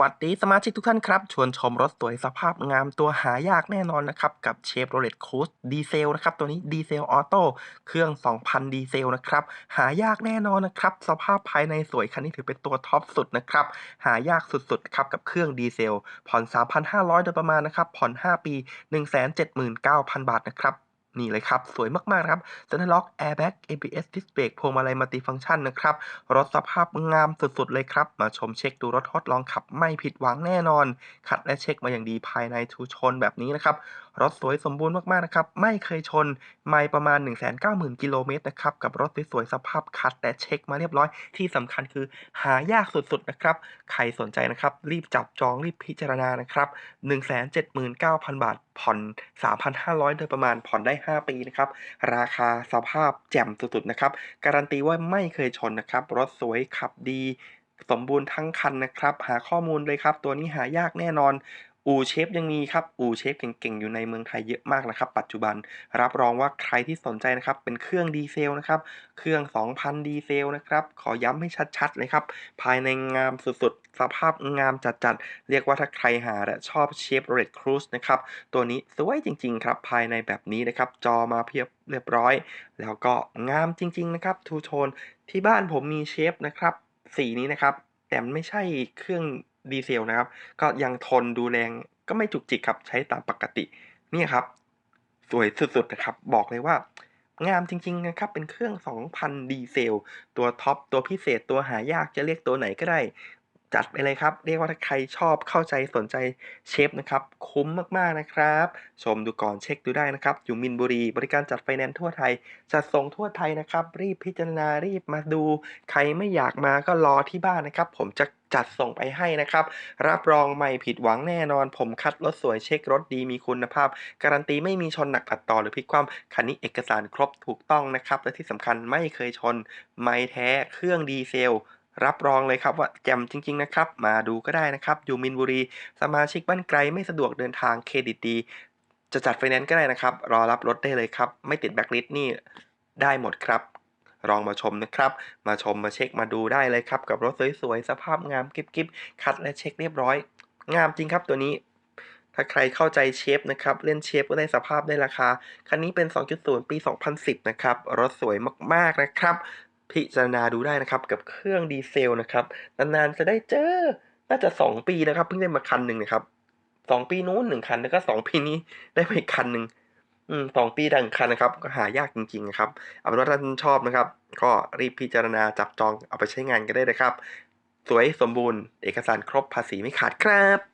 วัสดีสมาชิกทุกท่านครับ ชวนชมรถสวยสภาพงามตัวหายากแน่นอนนะครับ กับเชฟโรเลตคูสดีเซลนะครับ ตัวนี้ดีเซลออโต้เครื่อง 2,000 ดีเซลนะครับ หายากแน่นอนนะครับ สภาพภายในสวยคันนี้ถือเป็นตัวท็อปสุดนะครับ หายากสุดๆครับกับเครื่องดีเซล ผ่อน 3,500 โดยประมาณนะครับ ผ่อน 5 ปี 179,000 บาทนะครับ นี่เลยครับ สวยมากๆนะครับเซ็นทรัลล็อกแอร์แบ็ก ABS ดิสเบรกพวงมาลัยมัลติฟังก์ชันนะครับ รถสภาพงามสุด ๆ เลยครับ มาชมเช็คดูรถทดลองขับไม่ผิดหวังแน่นอนคัดและเช็คมาอย่างดีภายในทูชนแบบนี้นะครับ รถสวยสมบูรณ์มากๆนะครับ ไม่เคยชน ไม่ประมาณ 190,000 กิโลเมตรนะครับ กับรถสวยๆสภาพคัดและเช็คมาเรียบร้อย ที่สำคัญคือหายากสุดๆนะครับ ใครสนใจนะครับ รีบจับจองรีบพิจารณานะครับ179,000 บาท ผ่อน 3,500 โดยประมาณผ่อนได้ 5 ปีนะครับ ราคาสภาพแจ่มสุดๆนะครับ การันตีว่าไม่เคยชนนะครับ รถสวยขับดี สมบูรณ์ทั้งคันนะครับ หาข้อมูลเลยครับ ตัวนี้หายากแน่นอน อู่เชฟยังมีครับอู่เชฟเก่งๆอยู่ในเมืองไทยเยอะมากนะครับ ปัจจุบันรับรองว่าใครที่สนใจนะครับเป็นเครื่องดีเซลนะครับเครื่อง 2,000 ดีเซลนะครับขอย้ำให้ชัดๆเลยครับภายในงามสุดๆ สภาพงามจัดๆ เรียกว่าถ้าใครหาและชอบ Chevrolet Cruze นะครับตัวนี้สวยจริงๆครับภายในแบบนี้นะครับจอมาเพียบเรียบร้อย แล้วก็งามจริงๆนะครับ Two Tone ที่บ้านผมมีเชฟนะครับสีนี้นะครับแต่ไม่ใช่เครื่อง ดีเซลนะครับ ก็ยังทนดูแรงก็ไม่จุกจิกครับ ใช้ตามปกติ นี่ครับ สวยสุดๆนะครับ บอกเลยว่างามจริงๆนะครับ เป็นเครื่อง 2,000 ดีเซล ตัวท็อป ตัวพิเศษ ตัวหายากจะเรียกตัวไหนก็ได้ จัดไปเลยครับ เรียกว่าถ้าใครชอบเข้าใจสนใจเชฟนะครับ คุ้มมากๆนะครับ ชมดูก่อนเช็คดูได้นะครับ อยู่มินบุรี บริการจัดไฟแนนซ์ทั่วไทย จัดส่งทั่วไทยนะครับ รีบพิจารณารีบมาดู ใครไม่อยากมาก็รอที่บ้านนะครับ ผมจะ จัดส่งไปให้นะครับ รับรองไม่ผิดหวังแน่นอน ผมคัดรถสวยเช็ครถดีมีคุณภาพ การันตีไม่มีชนหนักตัดต่อหรือพลิกคว่ำคันนี้เอกสารครบถูกต้องนะครับ และที่สำคัญไม่เคยชน ไม่แท้เครื่องดีเซลรับรองเลยครับว่าแจ่มจริง ๆ นะครับ มาดูก็ได้นะครับ อยู่มินบุรี สมาชิกบ้านไกลไม่สะดวกเดินทางเครดิตดี จะจัดไฟแนนซ์ก็ได้นะครับ รอรับรถได้เลยครับ ไม่ติดแบล็คลิสต์นี่ได้หมดครับ ลองมาชมนะครับ มาชมมาเช็คมาดูได้เลยครับ กับรถสวยๆ สภาพงามกิ๊บๆคัดและเช็คเรียบร้อย งามจริงครับตัวนี้ ถ้าใครเข้าใจเชฟนะครับ เล่นเชฟก็ได้สภาพได้ราคา คันนี้เป็น 2.0 ปี 2010 นะครับ รถสวยมากๆนะครับ พิจารณาดูได้นะครับ กับเครื่องดีเซลนะครับ นานๆจะได้เจอ น่าจะ 2 ปีนะครับ เพิ่งได้มาคันหนึ่งนะครับ 2 ปีนู้น1คันแล้วก็ 2 ปีนี้ได้มาอีกคันหนึ่ง อืม2ปีดังคันนะครับ ก็หายากจริงๆนะครับ เอาเป็นว่าถ้าท่านชอบนะครับ ก็รีบพิจารณาจับจองเอาไปใช้งานกันได้เลยครับ สวยสมบูรณ์ เอกสารครบภาษีไม่ขาดครับ